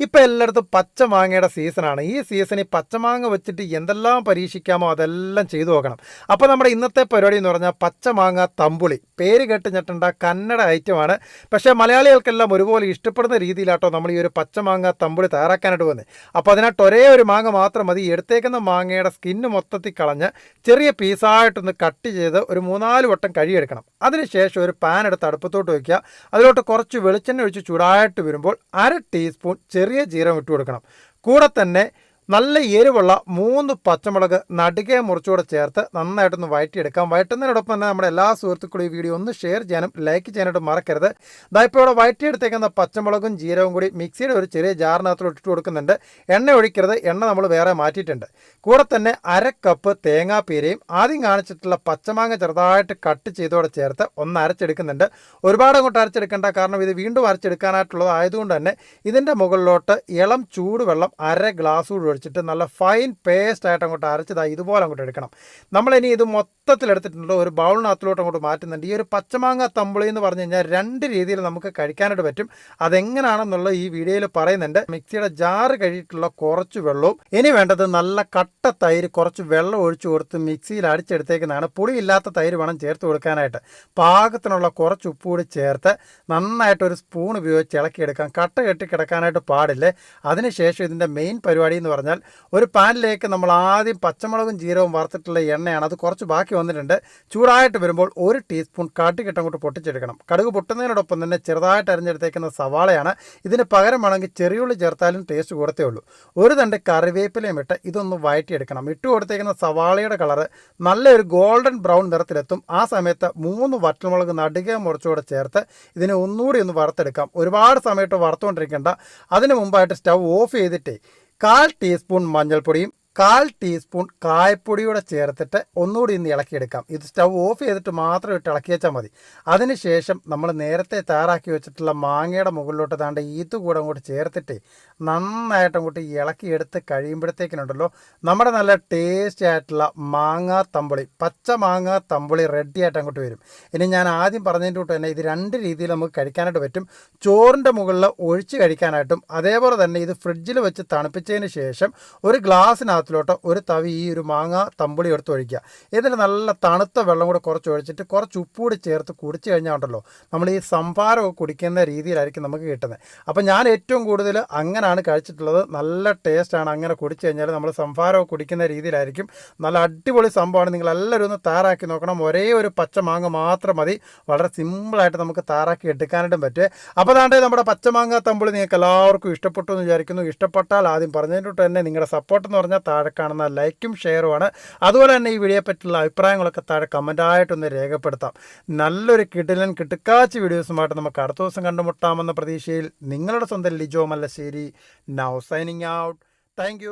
ഇപ്പം എല്ലായിടത്തും പച്ചമാങ്ങയുടെ സീസണാണ്. ഈ സീസണിൽ പച്ചമാങ്ങ വെച്ചിട്ട് എന്തെല്ലാം പരീക്ഷിക്കാമോ അതെല്ലാം ചെയ്തു നോക്കണം. അപ്പോൾ നമ്മുടെ ഇന്നത്തെ പരിപാടി എന്ന് പറഞ്ഞാൽ പച്ചമാങ്ങ തമ്പുളി. പേര് കേട്ട് ഞെട്ടേണ്ട കന്നഡ ഐറ്റമാണ്. പക്ഷേ മലയാളികൾക്കെല്ലാം ഒരുപോലെ ഇഷ്ടപ്പെടുന്ന രീതിയിലാട്ടോ നമ്മൾ ഈ ഒരു പച്ചമാങ്ങ തമ്പുളി തയ്യാറാക്കാനായിട്ട് പോകുന്നത്. അപ്പോൾ അതിനായിട്ട് ഒരേ ഒരു മാങ്ങ മാത്രം മതി. എടുത്തേക്കുന്ന മാങ്ങയുടെ സ്കിന്ന് മൊത്തത്തിൽ കളഞ്ഞ് ചെറിയ പീസായിട്ടൊന്ന് കട്ട് ചെയ്ത് ഒരു മൂന്നാൽ വട്ടം കഴിയെടുക്കണം അതിനുശേഷം ഒരു പാൻ എടുത്ത് അടുപ്പത്തോട്ട് വയ്ക്കുക അതിലോട്ട് കുറച്ച് വെളിച്ചെണ്ണ ഒഴിച്ച് ചൂടായിട്ട് വരുമ്പോൾ അര ടീസ്പൂൺ ചെറിയ ജീരകം ഇട്ട് കൊടുക്കണം കൂടെ തന്നെ നല്ല എരിവുള്ള മൂന്ന് പച്ചമുളക് നടുകെ മുറിച്ചുകൂടെ ചേർത്ത് നന്നായിട്ടൊന്ന് വഴറ്റിയെടുക്കാം വഴറ്റുന്നതിനോടൊപ്പം തന്നെ നമ്മുടെ എല്ലാ സുഹൃത്തുക്കളും ഈ വീഡിയോ ഒന്ന് ഷെയർ ചെയ്യാനും ലൈക്ക് ചെയ്യാനായിട്ട് മറക്കരുത്. ഇപ്പോൾ ഇവിടെ വഴറ്റിയെടുത്തേക്കുന്ന പച്ചമുളകും ജീരകവും കൂടി മിക്സിയുടെ ഒരു ചെറിയ ജാറിനകത്തോട് ഇട്ടിട്ട് കൊടുക്കുന്നുണ്ട്. എണ്ണ ഒഴിക്കരുത്. എണ്ണ നമ്മൾ വേറെ മാറ്റിയിട്ടുണ്ട്. കൂടെ തന്നെ അര കപ്പ് തേങ്ങാപ്പീരയും ആദ്യം കാണിച്ചിട്ടുള്ള പച്ചമാങ്ങ ചെറുതായിട്ട് കട്ട് ചെയ്തോടെ ചേർത്ത് ഒന്ന് അരച്ചെടുക്കുന്നുണ്ട്. ഒരുപാട് അങ്ങോട്ട് അരച്ചെടുക്കേണ്ട. കാരണം ഇത് വീണ്ടും അരച്ചെടുക്കാനായിട്ടുള്ളത് ആയതുകൊണ്ട് തന്നെ ഇതിന്റെ മുകളിലോട്ട് ഇളം ചൂടുവെള്ളം അര ഗ്ലാസ് കൂടി ഒഴിച്ചിട്ട് നല്ല ഫൈൻ പേസ്റ്റ് ആയിട്ട് അങ്ങോട്ട് അരച്ചതാ ഇതുപോലെ അങ്ങോട്ട് എടുക്കണം. നമ്മളിനി ഇത് മൊത്തത്തിൽ എടുത്തിട്ടുണ്ട്. ഒരു ബൗളിനകത്തിലോട്ട് അങ്ങോട്ട് മാറ്റുന്നുണ്ട്. ഈ ഒരു പച്ചമാങ്ങ തമ്പിളി എന്ന് പറഞ്ഞു കഴിഞ്ഞാൽ രണ്ട് രീതിയിൽ നമുക്ക് കഴിക്കാനായിട്ട് പറ്റും. അതെങ്ങനെയാണെന്നുള്ള ഈ വീഡിയോയിൽ പറയുന്നുണ്ട്. മിക്സിയുടെ ജാറ് കഴിയിട്ടുള്ള കുറച്ച് വെള്ളവും ഇനി വേണ്ടത് നല്ല കട്ട തൈര് കുറച്ച് വെള്ളം ഒഴിച്ച് കൊടുത്ത് മിക്സിയിൽ അടിച്ചെടുത്തേക്കുന്നതാണ്. പുളിയില്ലാത്ത തൈര് വേണം ചേർത്ത് കൊടുക്കാനായിട്ട്. പാകത്തിനുള്ള കുറച്ച് ഉപ്പ് കൂടി ചേർത്ത് നന്നായിട്ട് ഒരു സ്പൂൺ ഉപയോഗിച്ച് ഇളക്കിയെടുക്കാം. കട്ട കെട്ടി കിടക്കാനായിട്ട് പാടില്ലേ? അതിനുശേഷം ഇതിന്റെ മെയിൻ പരിപാടി എന്ന് പറഞ്ഞാൽ ഒരു പാനിലേക്ക് നമ്മൾ ആദ്യം പച്ചമുളകും ജീരകവും വറുത്തിട്ടുള്ള എണ്ണയാണ്. അത് കുറച്ച് ബാക്കി വന്നിട്ടുണ്ട്. ചൂടായിട്ട് വരുമ്പോൾ ഒരു ടീസ്പൂൺ കാട്ടിക്കിട്ടം കൊണ്ട് പൊട്ടിച്ചെടുക്കണം. കടുക് പൊട്ടുന്നതിനോടൊപ്പം തന്നെ ചെറുതായിട്ട് അരിഞ്ഞെടുത്തേക്കുന്ന സവാളയാണ്. ഇതിന് പകരമാണെങ്കിൽ ചെറിയുള്ളി ചേർത്താലും ടേസ്റ്റ് കൂടത്തേ ഉള്ളൂ. ഒരു തണ്ട് കറിവേപ്പിലയും ഇട്ട് ഇതൊന്ന് വഴറ്റിയെടുക്കണം ഇട്ട് കൊടുത്തേക്കുന്ന സവാളയുടെ കളറ് നല്ലൊരു ഗോൾഡൻ ബ്രൗൺ നിറത്തിലെത്തും. ആ സമയത്ത് മൂന്ന് വറ്റൽമുളക് നടുക മുറിച്ചുകൂടെ ചേർത്ത് ഇതിനെ ഒന്നുകൂടി ഒന്ന് വറുത്തെടുക്കാം. ഒരുപാട് സമയത്ത് വറുത്തുകൊണ്ടിരിക്കേണ്ട അതിന് മുമ്പായിട്ട് സ്റ്റൗ ഓഫ് ചെയ്തിട്ടേ കാൽ ടീസ്പൂൺ മഞ്ഞൾപ്പൊടിയും കാൽ ടീസ്പൂൺ കായപ്പൊടിയൂടെ ചേർത്തിട്ട് ഒന്നുകൂടി ഇന്ന് ഇളക്കിയെടുക്കാം. ഇത് സ്റ്റൗ ഓഫ് ചെയ്തിട്ട് മാത്രം ഇട്ട് ഇളക്കി വെച്ചാൽ മതി അതിനുശേഷം നമ്മൾ നേരത്തെ തയ്യാറാക്കി വെച്ചിട്ടുള്ള മാങ്ങയുടെ മുകളിലോട്ട് താണ്ട് ഇത് കൂടെ അങ്ങോട്ട് ചേർത്തിട്ട് നന്നായിട്ട് അങ്ങോട്ട് ഇളക്കിയെടുത്ത് കഴിയുമ്പോഴത്തേക്കിനുണ്ടല്ലോ നമ്മുടെ നല്ല ടേസ്റ്റി ആയിട്ടുള്ള മാങ്ങാ തമ്പുളി പച്ച മാങ്ങാ തമ്പുളി റെഡി ആയിട്ട് അങ്ങോട്ട് വരും. ഇനി ഞാൻ ആദ്യം പറഞ്ഞതിന്റെ കൂട്ട് തന്നെ ഇത് രണ്ട് രീതിയിൽ നമുക്ക് കഴിക്കാനായിട്ട് പറ്റും. ചോറിന്റെ മുകളിൽ ഒഴിച്ച് കഴിക്കാനായിട്ടും അതേപോലെ തന്നെ ഇത് ഫ്രിഡ്ജിൽ വെച്ച് തണുപ്പിച്ചതിന് ശേഷം ഒരു ഗ്ലാസ്സിനകത്തിലോട്ട് ഒരു തവി ഈ ഒരു മാങ്ങ തമ്പുളി എടുത്ത് ഒഴിക്കുക. എന്നിട്ട് നല്ല തണുത്ത വെള്ളം കൂടെ കുറച്ച് ഒഴിച്ചിട്ട് കുറച്ച് ഉപ്പ് കൂടി ചേർത്ത് കുടിച്ച് കഴിഞ്ഞാൽ ഉണ്ടല്ലോ നമ്മൾ ഈ സംഭാരമൊക്കെ കുടിക്കുന്ന രീതിയിലായിരിക്കും നമുക്ക് കിട്ടുന്നത്. അപ്പോൾ ഞാൻ ഏറ്റവും കൂടുതൽ അങ്ങനെയാണ് കഴിച്ചിട്ടുള്ളത്. നല്ല ടേസ്റ്റാണ് അങ്ങനെ കുടിച്ച് കഴിഞ്ഞാൽ നമ്മൾ സംഭാരമൊക്കെ കുടിക്കുന്ന രീതിയിലായിരിക്കും. നല്ല അടിപൊളി സംഭവമാണ്. നിങ്ങൾ എല്ലാവരും ഒന്ന് തയ്യാറാക്കി നോക്കണം. ഒരേ ഒരു പച്ച മാങ്ങ മാത്രം മതി. വളരെ സിമ്പിളായിട്ട് നമുക്ക് തയ്യാറാക്കി എടുക്കാനായിട്ടും പറ്റും. അപ്പോൾ അതാണ്ട് നമ്മുടെ പച്ചമാങ്ങ തമ്പിൾ നിങ്ങൾക്ക് എല്ലാവർക്കും ഇഷ്ടപ്പെട്ടു എന്ന് വിചാരിക്കുന്നു. ഇഷ്ടപ്പെട്ടാൽ ആദ്യം പറഞ്ഞതിന്റെ തന്നെ നിങ്ങളുടെ സപ്പോർട്ട് എന്ന് പറഞ്ഞാൽ താഴെ കാണുന്ന ലൈക്കും ഷെയറുമാണ് അതുപോലെ തന്നെ ഈ വീഡിയോയെ പറ്റിയുള്ള അഭിപ്രായങ്ങളൊക്കെ താഴെ കമന്റായിട്ടൊന്ന് രേഖപ്പെടുത്താം. നല്ലൊരു കിടിലൻ കിട്ടുക്കാച്ച് വീഡിയോസുമായിട്ട് നമുക്ക് അടുത്ത ദിവസം കണ്ടുമുട്ടാമെന്ന പ്രതീക്ഷയിൽ നിങ്ങളുടെ സ്വന്തം Lijo Mallassery. Now signing out thank